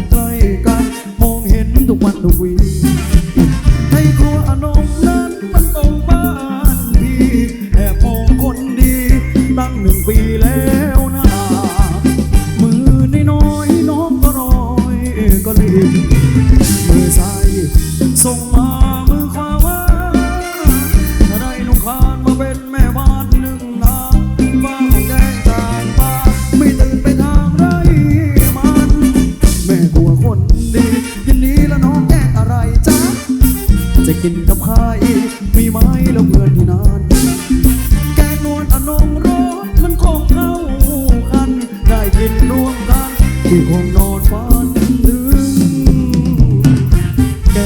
อยู่ใกล้กัน มองเห็นทุกวันทุวีให้ครัวอนงนั้นมันตรงบ้านพี่แอบมองคนดี ตั้งหนึ่งปี กินกับใครมีไม้แล้วเพื่อนที่นานแกงนวลอนงร้อนมันคงเข้ากัน ได้กินร่วมกันที่คงนอนฝันถึงแก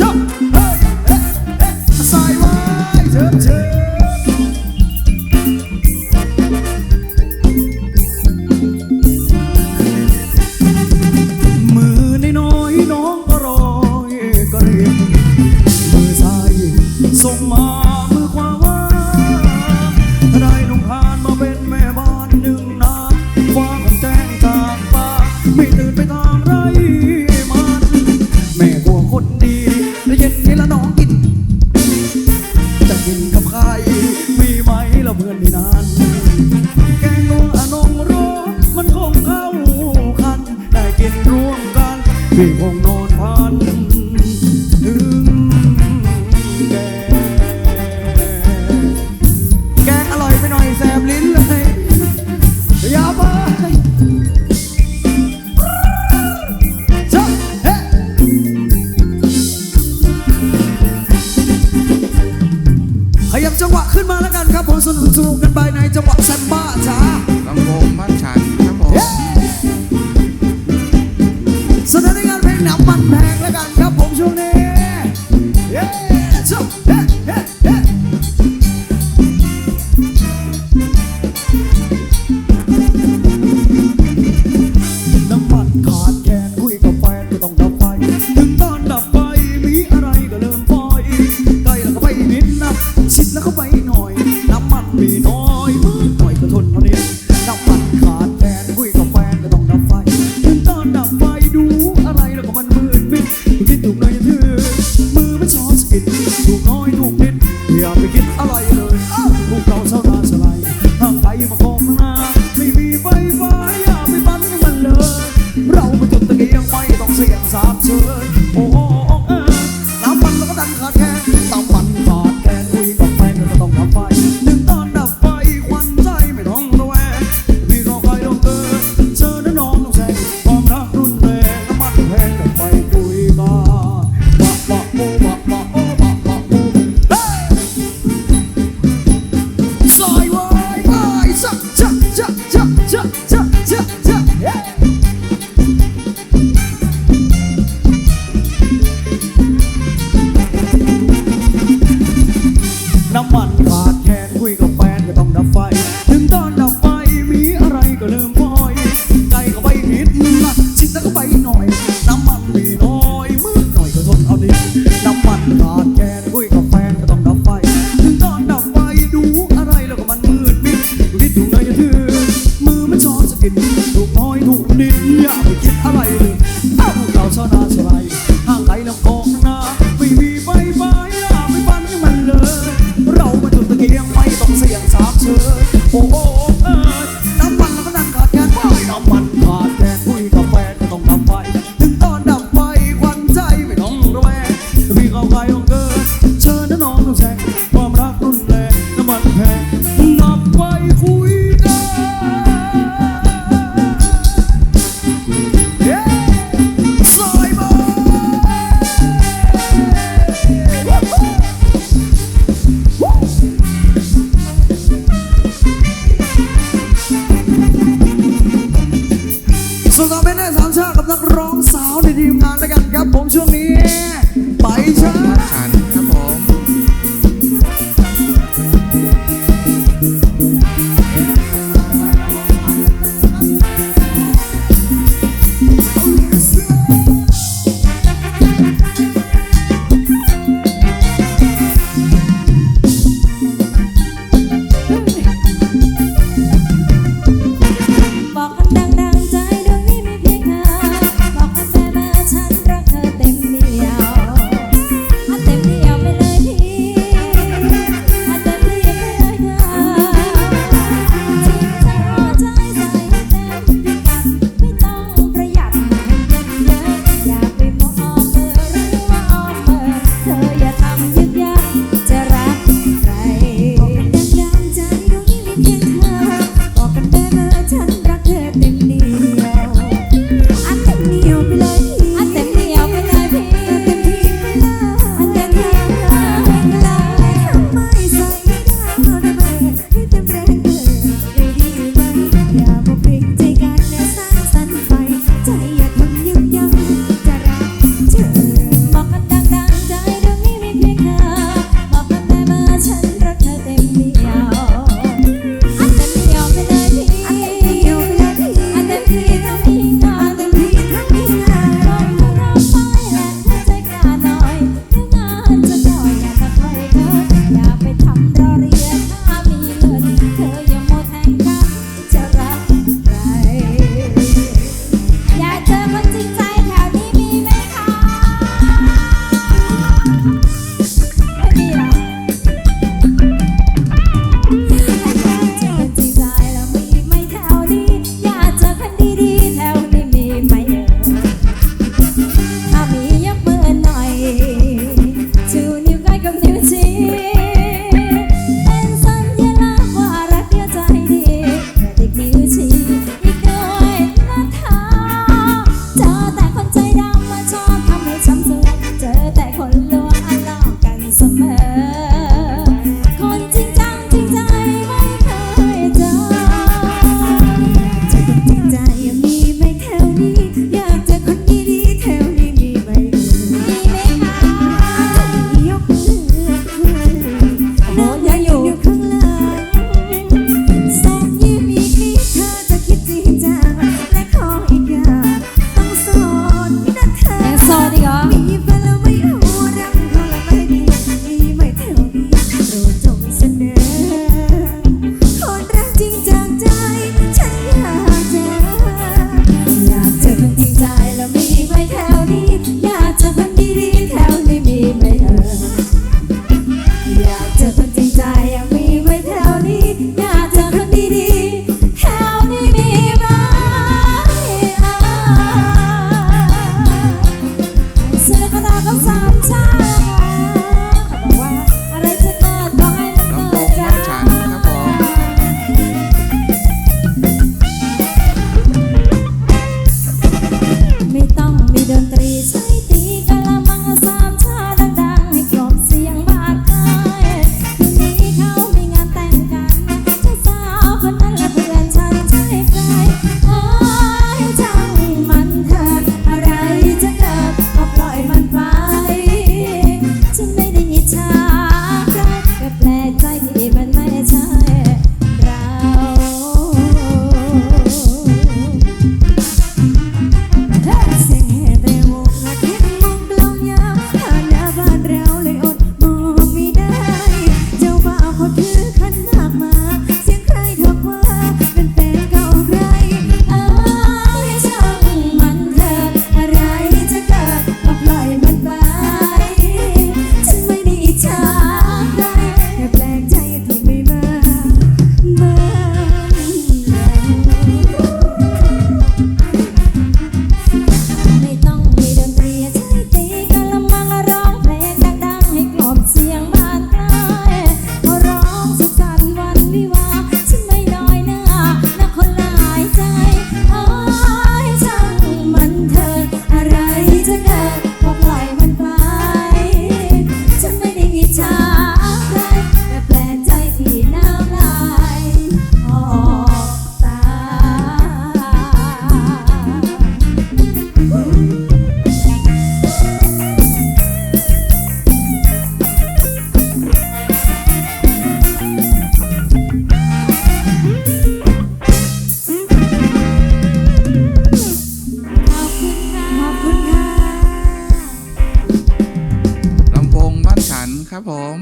จับเฮ้ยเฮ้ยสายไว้เชิเชิ ออกมาไม่มีไฟฟ้า man, who gonna find? เอาไปองเกินเชิญน้องน้องแสงความรักรุนแรงน้ำมันแพงนับไปคุยได้ซอยบอยสุดท้ายเป็นได้สามชาติกับนักร้องสาวในทีมงานด้วยกันครับผมช่วงนี้ yeah. ลำโพงบ้านฉันครับผม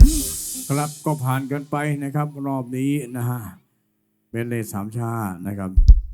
ครับก็ผ่านกันไปนะครับ รอบนี้นะฮะเป็นเลสามชาตินะครับ